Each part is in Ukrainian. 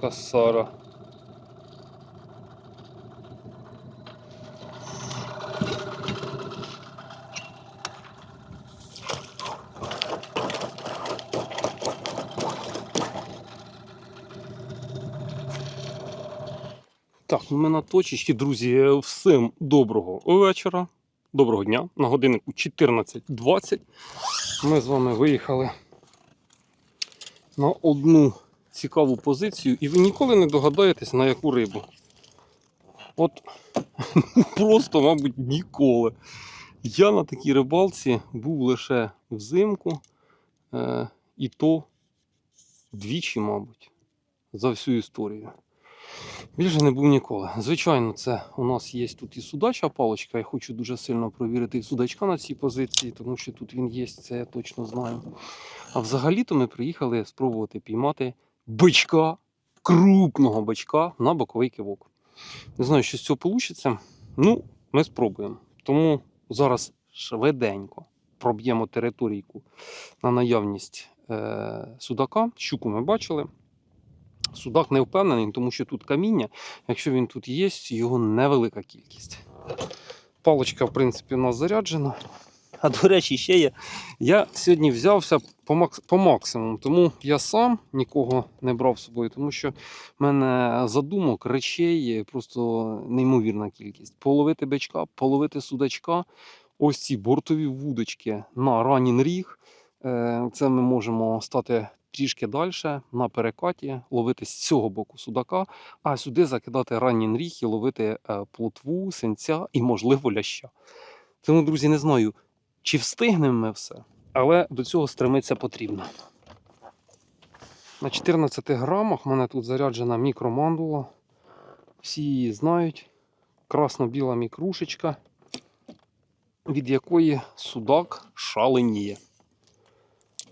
Гарненька Сара. Так, ми на точечці, друзі. Всім доброго вечора. Доброго дня. На годиннику 14.20. Ми з вами виїхали на одну цікаву позицію, і ви ніколи не догадаєтесь, на яку рибу. От просто, мабуть, ніколи. Я на такій рибалці був лише взимку, е, і то двічі, мабуть, за всю історію. Більше не був ніколи. Звичайно, це у нас є тут і судача паличка. Я хочу дуже сильно провірити судачка на цій позиції, тому що тут він є, це я точно знаю. А взагалі-то ми приїхали спробувати піймати бичка, крупного бичка на боковий кивок. Не знаю, що з цього вийде. Ну, ми спробуємо. Тому зараз швиденько проб'ємо територійку на наявність е- судака. Щуку ми бачили. Судак не впевнений, тому що тут каміння. Якщо він тут є, його невелика кількість. Паличка, в принципі, у нас заряджена. А до речі, ще є. Я сьогодні взявся по, макс... по максимуму, тому я сам нікого не брав з собою, тому що в мене задумок, речей просто неймовірна кількість. Половити бичка, половити судачка, ось ці бортові вудочки на ранін ріг. Е, Це ми можемо стати трішки далі на перекаті, ловити з цього боку судака, а сюди закидати ранній ріг і ловити е, плотву, синця і, можливо, ляща. Тому, друзі, не знаю, чи встигнемо ми все, але до цього стремитися потрібно. На 14 грамах в мене тут заряджена мікромандула. Всі її знають. Красно-біла мікрушечка, від якої судак шаленіє.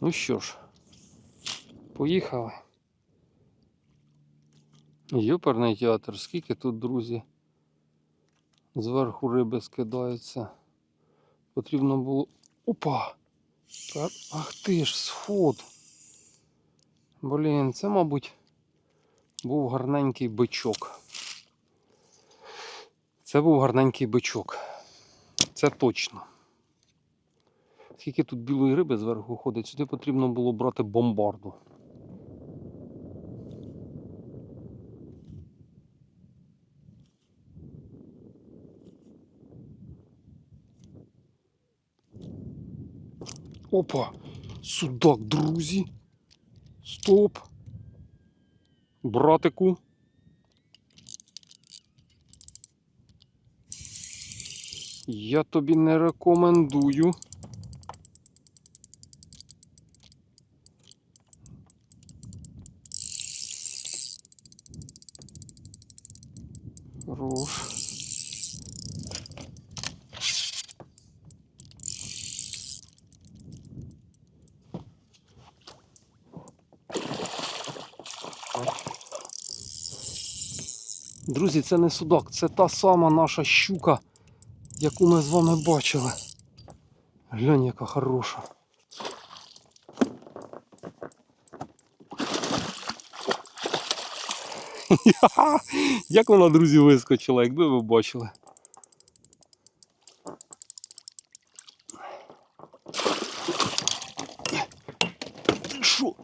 Ну що ж, Поїхали. Йоперний театр, скільки тут, друзі, зверху риби скидаються. Потрібно було. Опа! Ах ти ж, сход. Блін, це, мабуть, був гарненький бичок. Це був гарненький бичок. Це точно. Скільки тут білої риби зверху ходить, сюди потрібно було брати бомбарду. Опа! Судак, друзі. Стоп. Братику. Я тобі не рекомендую. Хорош. Друзі, це не судак, це та сама наша щука, яку ми з вами бачили. Глянь, яка хороша. Як вона, друзі, вискочила, якби ви бачили. Ти Що?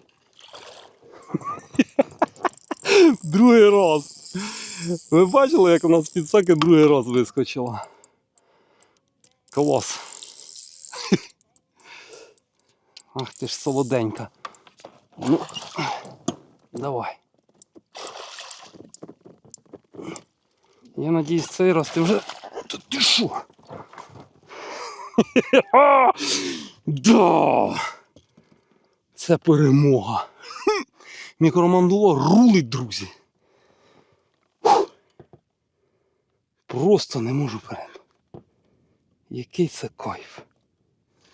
Другий раз. Ви бачили, як вона з підсаки другий раз вискочила? Клас. Ах ти ж солоденька. Ну, давай. Я надіюсь, цей раз ти вже. Та ти що? Да! Це перемога. Мікромандула рулить, друзі. Просто не можу перед. Який це кайф.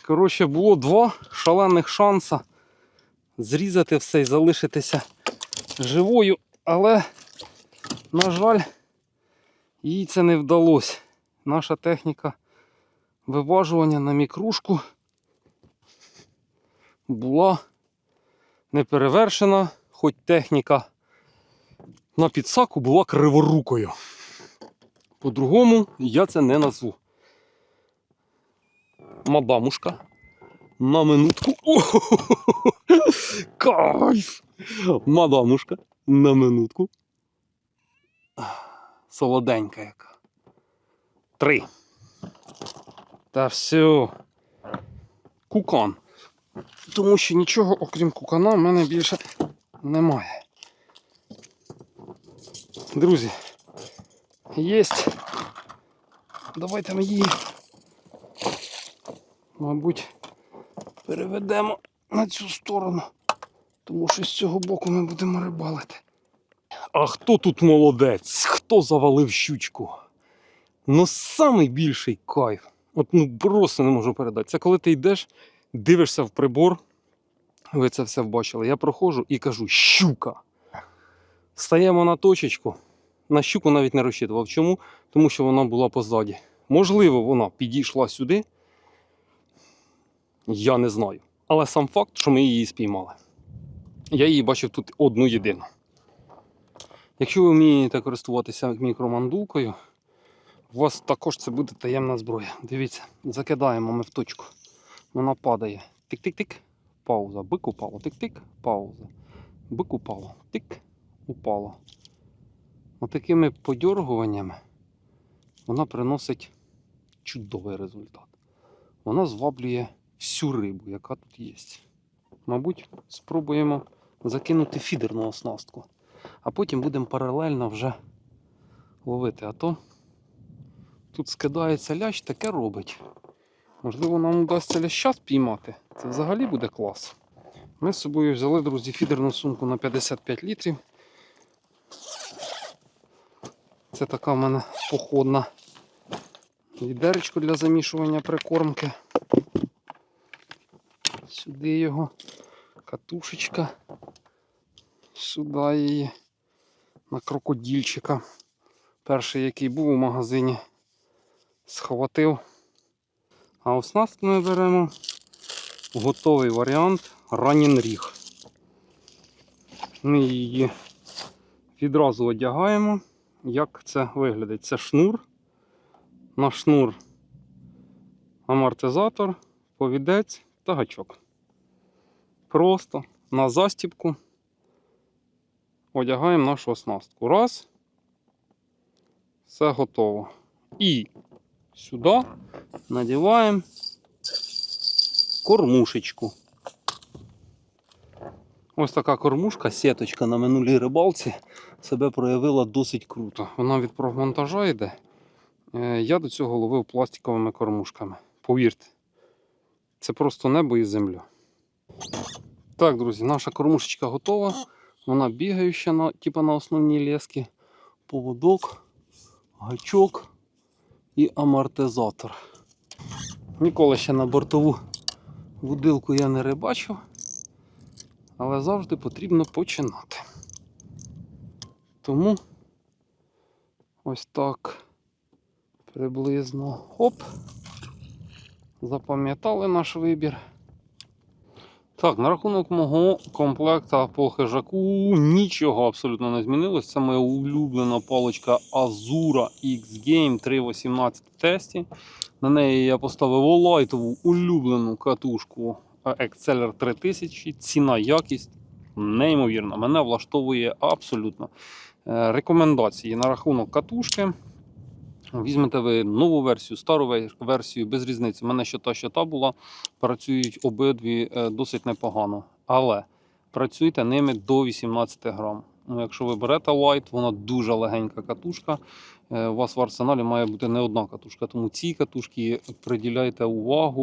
Коротше, було два шалених шанса зрізати все і залишитися живою, але, на жаль, їй це не вдалося. Наша техніка виважування на мікрушку була не перевершена, хоч техніка на підсаку була криворукою. По-другому я це не назву. Мадамушка. На минутку. О-хо-хо-хо! Кайф! Мадамушка. На минутку. Солоденька яка. Три. Та все. Кукан. Тому що нічого, окрім кукана, в мене більше немає. Друзі, єсть. Давайте ми її, мабуть, переведемо на цю сторону, тому що з цього боку ми будемо рибалити. А хто тут молодець? Хто завалив щучку? Ну, самий більший кайф. От ну просто не можу передати. Це коли ти йдеш, дивишся в прибор, ви це все бачили. Я проходжу і кажу: щука. Стаємо на точечку. На щуку навіть не розчитував. Чому? Тому що вона була позаді. Можливо, вона підійшла сюди. Я не знаю. Але сам факт, що ми її спіймали. Я її бачив тут одну єдину. Якщо ви вмієте користуватися мікромандулкою, у вас також це буде таємна зброя. Дивіться, закидаємо ми в точку. Вона падає. Тик-тик-тик. Пауза. Бик упало. Тик-тик. Пауза. Бик упало. Тик. Упало. Отакими подьоргуваннями вона приносить чудовий результат. Вона зваблює всю рибу, яка тут є. Мабуть, спробуємо закинути фідерну оснастку, а потім будемо паралельно вже ловити. А то тут скидається лящ, таке робить. Можливо, нам вдасться ляща спіймати. Це взагалі буде клас. Ми з собою взяли, друзі, фідерну сумку на 55 літрів. Це така в мене походна відеречко для замішування прикормки. Сюди його, катушечка. Сюди її на крокодільчика. Перший, який був у магазині, схватив. А оснастку ми беремо готовий варіант ранін ріг. Ми її відразу одягаємо. Як це виглядить? Це шнур. На шнур амортизатор, повідець та гачок. Просто на застіпку одягаємо нашу оснастку. Раз. Все готово. І сюди надіваємо кормушечку. Ось така кормушка, сіточка на минулій рибалці себе проявила досить круто. Вона від профмонтажа йде. Е, Я до цього ловив пластиковими кормушками. Повірте, це просто небо і земля. Так, друзі, наша кормушечка готова. Вона бігаюча на, типу на основній лески. Поводок, гачок і амортизатор. Ніколи ще на бортову будилку я не рибачив, але завжди потрібно починати. Тому ось так приблизно оп. Запам'ятали наш вибір. Так, на рахунок мого комплекта по хижаку нічого абсолютно не змінилось. Це моя улюблена паличка Azura X Game 3.18 тесті. На неї я поставив лайтову улюблену катушку Exceller 3000. Ціна, якість неймовірна. Мене влаштовує абсолютно. Е, Рекомендації на рахунок катушки. Візьмете ви нову версію, стару версію, без різниці. У мене що та, що та була. Працюють обидві е, досить непогано. Але працюйте ними до 18 грам. Ну, якщо ви берете лайт, вона дуже легенька катушка. Е, У вас в арсеналі має бути не одна катушка, тому цій катушці приділяйте увагу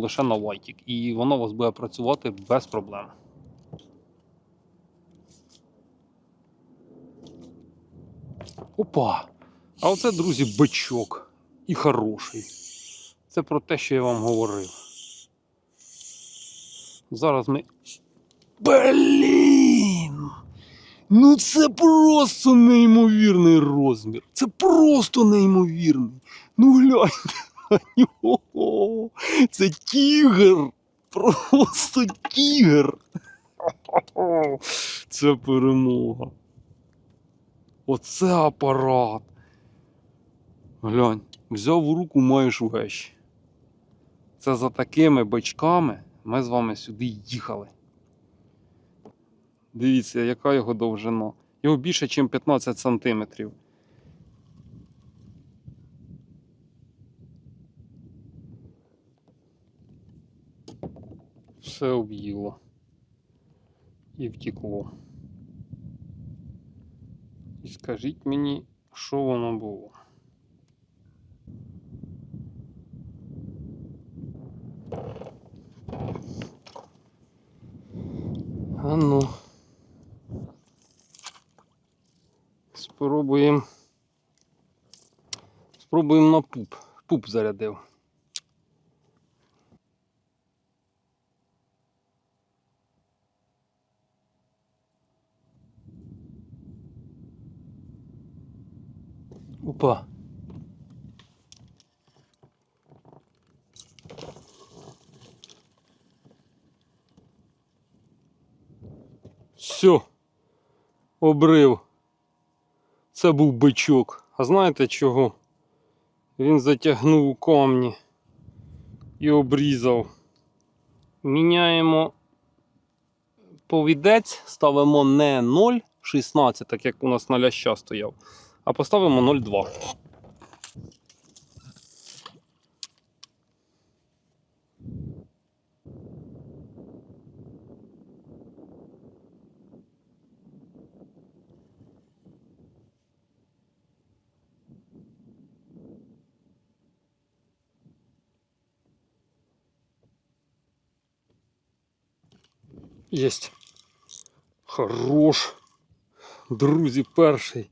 лише на лайтік, і вона у вас буде працювати без проблем. Опа! А оце, друзі, бичок. І хороший. Це про те, що я вам говорив. Зараз ми. Блін! Ну це просто неймовірний розмір. Це просто неймовірний. Ну гляньте на нього. Це тігр. Просто тігр. Це перемога. Оце апарат. Глянь, взяв у руку, маєш вещь. Це за такими бичками ми з вами сюди їхали. Дивіться, яка його довжина. Його більше, ніж 15 сантиметрів. Все об'їло. І втекло. І скажіть мені, що воно було. А ну. Спробуємо. Спробуємо на пуп. Пуп зарядив. Опа. Все. Обрив. Це був бичок. А знаєте чого? Він затягнув у камні і обрізав. Міняємо повідець, ставимо не 0,16, так як у нас на ляща стояв, а поставимо 0,2. Єсть. Хорош. Друзі, перший.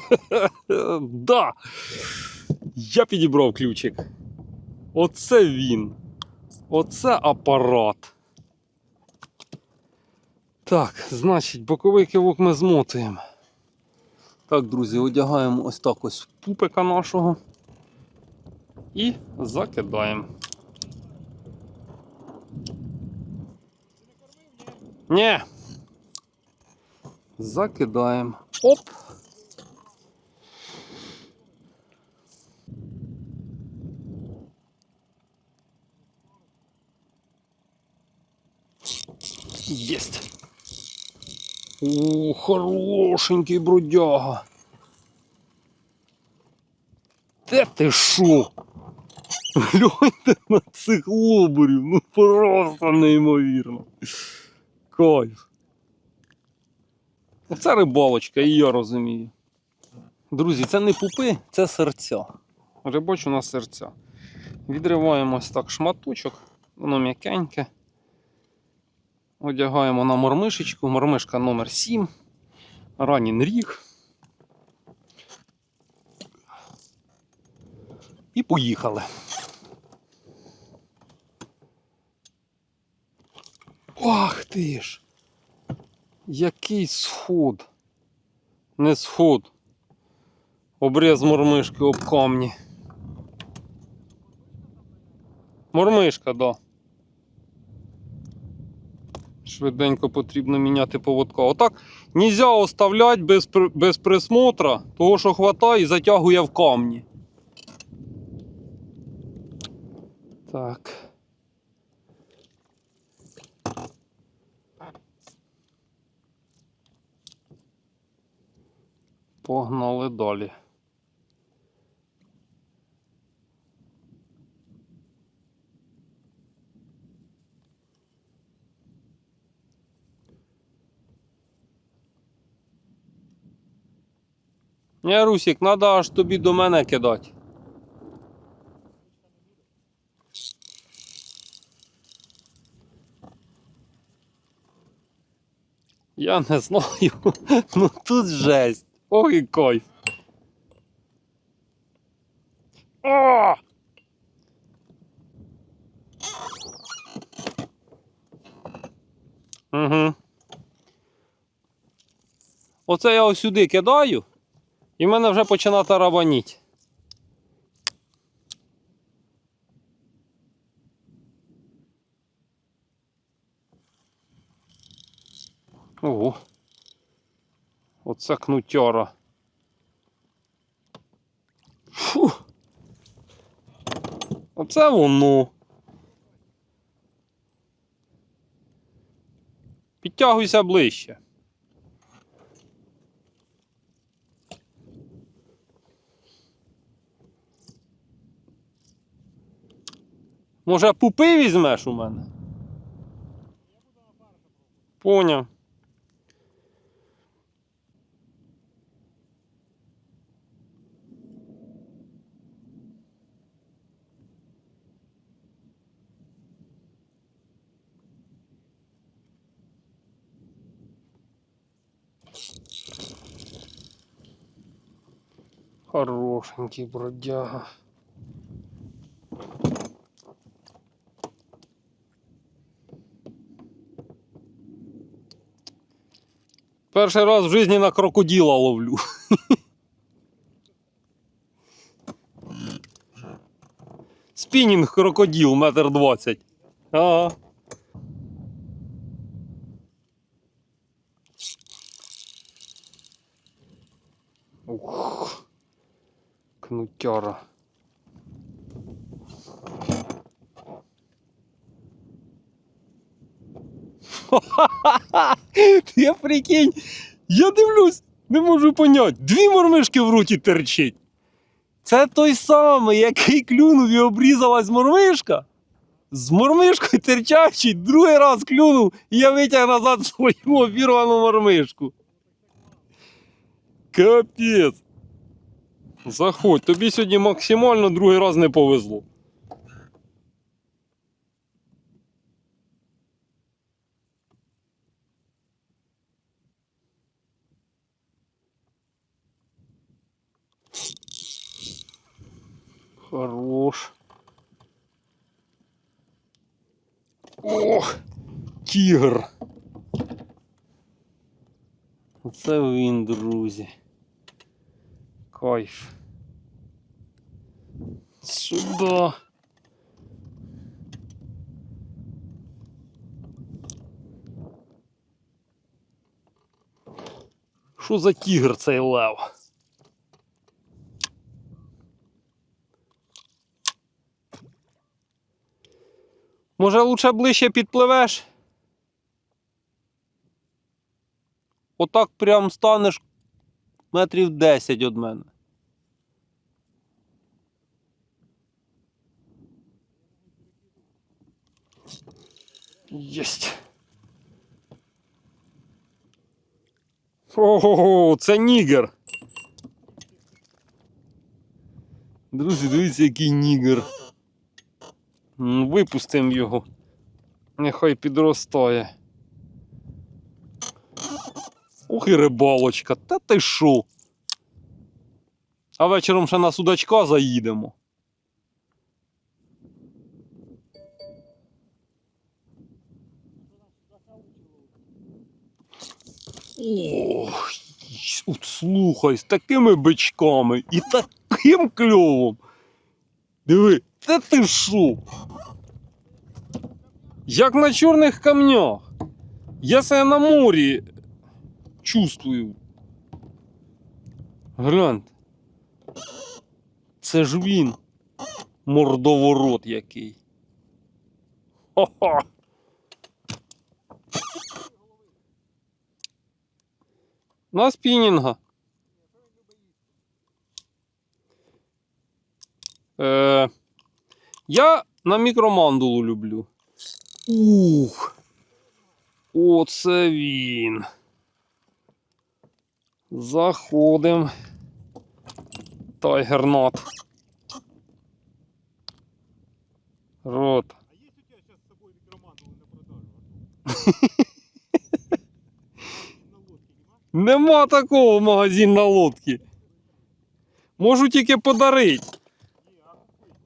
да! Я підібрав ключик. Оце він. Оце апарат. Так, значить, боковий кивок ми змотуємо. Так, друзі, одягаємо ось так ось пупика нашого і закидаємо. Ні. Закидаємо. Оп. Єсть. О, хорошенький бродяга. Де ти шо? Гляньте на цих лобурів, ну просто неймовірно. Кайф. Оце рибалочка, і я розумію. Друзі, це не пупи, це серця. Рибочу на серця. Відриваємо ось так шматочок, воно м'якеньке. Одягаємо на мормишечку, мормишка номер 7 ранін ріг. І поїхали. Ах ти ж! Який сход! Не сход. Обріз мормишки об камні. Мормишка, да. Швиденько потрібно міняти поводка. Отак нельзя оставляти без, без присмотра, того що хватає і затягує в камні. Так. Погнали далі. Не, Русік, треба аж тобі до мене кидати. Я не знаю. Ну тут жесть. Ой, кайф. О! Угу. Оце я ось сюди кидаю, і в мене вже починає тарабаніть. Ого. Оце кнутьора. Фу. Оце воно. Підтягуйся ближче. Може, пупи візьмеш у мене? Поняв. Хорошенький бродяга. Перший раз в житті на крокодила ловлю. Спінінг крокодил метр двадцять. Ага. Ух. Кнутяра. Я прикинь, я дивлюсь, не можу поняти. Дві мормишки в роті терчить. Це той самий, який клюнув і обрізалась мормишка. З мормишкою терчачий, другий раз клюнув, і я витяг назад свою обірвану мормишку. Капець. Заходь, тобі сьогодні максимально другий раз не повезло. Хорош. Ох, тігр. Оце він, друзі. Кайф. Сюда. Що за тігр цей лев? Може, лучше ближче підпливеш? Отак прям станеш метрів 10 від мене. Єсть. Ого, це нігер. Друзі, дивіться, який нігер. Випустимо його. Нехай підростає. Ух і рибалочка, та ти шо? А вечором ще на судачка заїдемо. Ох, от слухай, з такими бичками і таким кльовом. Диви, та ти шо? Як на чорних камнях. Я себе на морі чувствую. Гляньте. Це ж він. Мордоворот який. Ха-ха. На спінінга. Е, я на мікромандулу люблю. Ух. Оце він. Заходим. Тайгернот. Рот. А есть у тебя сейчас с собой микромандулы на продажу? Нема? Нема такого магазин на лодці. Можу тільки подарити.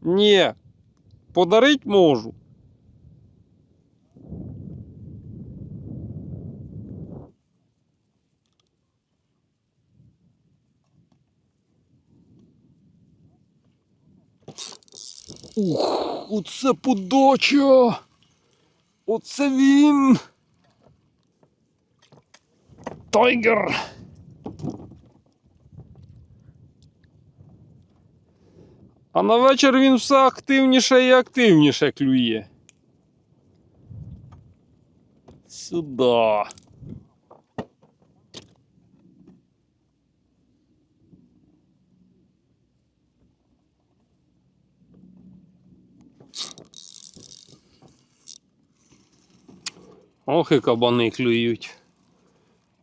Не. Ні. Подарить можу. Ух, оце подача. Оце він. Тайгер! А на вечір він все активніше і активніше клює. Сюда. Ох і кабани клюють.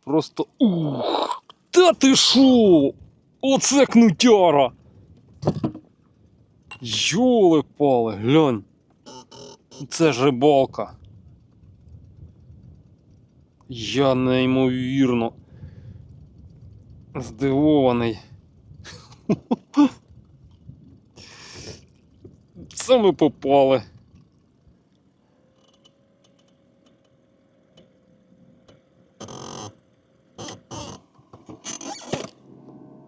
Просто ух! Та ти шо? Оце кнутяра! Йоли пали, глянь. Це ж рибалка. Я неймовірно здивований. Це ми попали.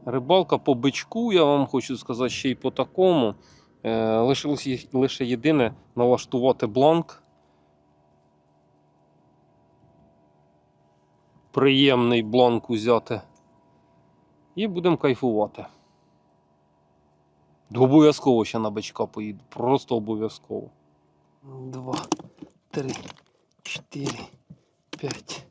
Рибалка по бичку, я вам хочу сказати, ще й по такому. Е, лишилось лише єдине налаштувати бланк. Приємний бланк узяти. І будемо кайфувати. Обов'язково ще на бичка поїду. Просто обов'язково. Два, три, чотири, п'ять,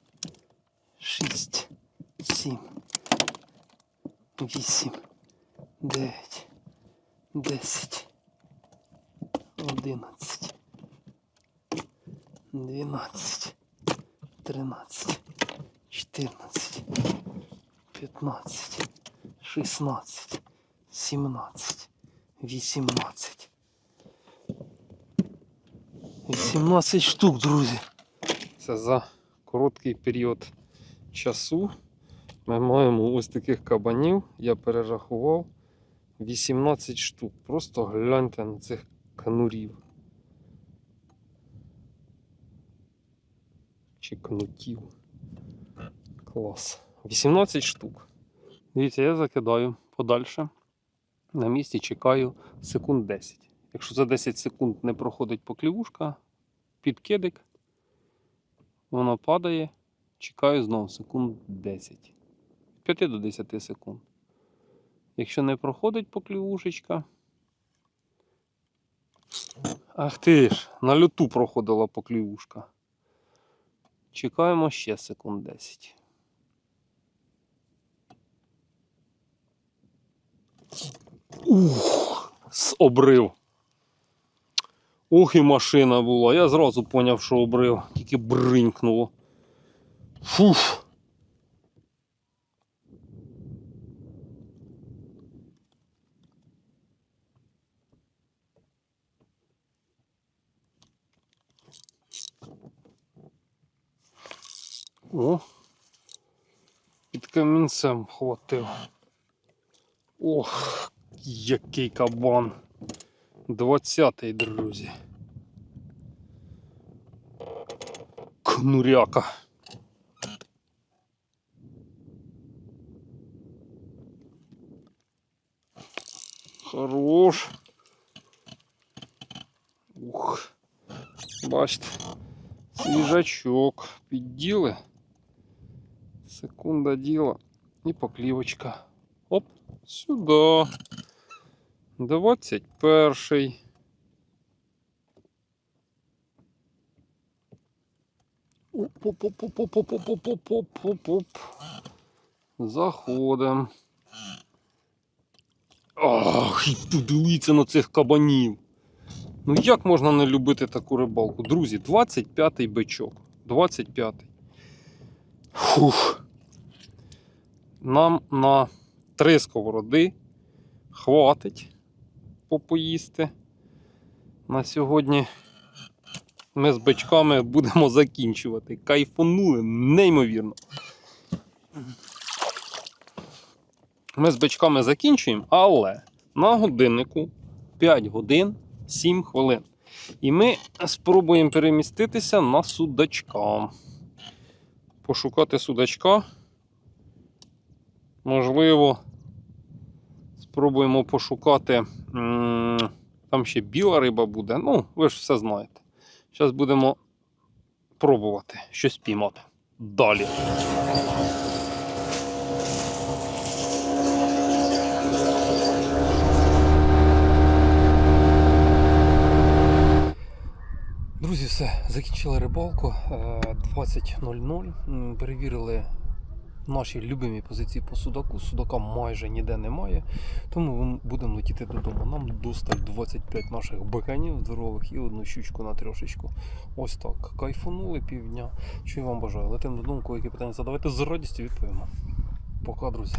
16, 17, 18. 18 штук, друзі. Це за короткий період часу. Ми маємо ось таких кабанів, я перерахував 18 штук. Просто гляньте на цих канурів. Чи кнутів. Клас. 18 штук. Дивіться, я закидаю подальше. На місці чекаю секунд 10. Якщо за 10 секунд не проходить поклівушка, підкидик, воно падає, чекаю знову секунд 10. 5 до 10 секунд. Якщо не проходить поклівушечка. Ах ти ж, на люту проходила поклівушка. Чекаємо ще секунд 10. Ух, обрив. Ох і машина була. Я зразу поняв, що обрив, тільки бринькнуло. Фуф. О, під камінцем хватив. Ох, який кабан. Двадцятий, друзі. Кнуряка. Хорош. Ух. Бачите. Свіжачок. Підділи. Секунда діла. І поклівочка. Сюди. 21. Оп-оп-оп-оп-оп-оп-оп-оп-оп-оп-оп. Заходимо. Ах, подивіться на цих кабанів. Ну як можна не любити таку рибалку? Друзі, 25-й бичок. 25-й. Фух. Нам на три сковороди хватить попоїсти. На сьогодні ми з бичками будемо закінчувати. Кайфанули неймовірно. Ми з бичками закінчуємо, але на годиннику 5 годин 7 хвилин. І ми спробуємо переміститися на судачка. Пошукати судачка. Можливо, спробуємо пошукати. Там ще біла риба буде, ну, ви ж все знаєте. Зараз будемо пробувати щось піймати. Далі. Друзі, все, закінчили рибалку е, 20.00. Перевірили наші любимі позиції по судаку. Судака майже ніде немає. Тому ми будемо летіти додому. Нам досталь 25 наших баканів здорових і одну щучку на трьошечку. Ось так. Кайфанули півдня. Що я вам бажаю? Летимо додому, які питання задавайте з радістю відповімо. Пока, друзі.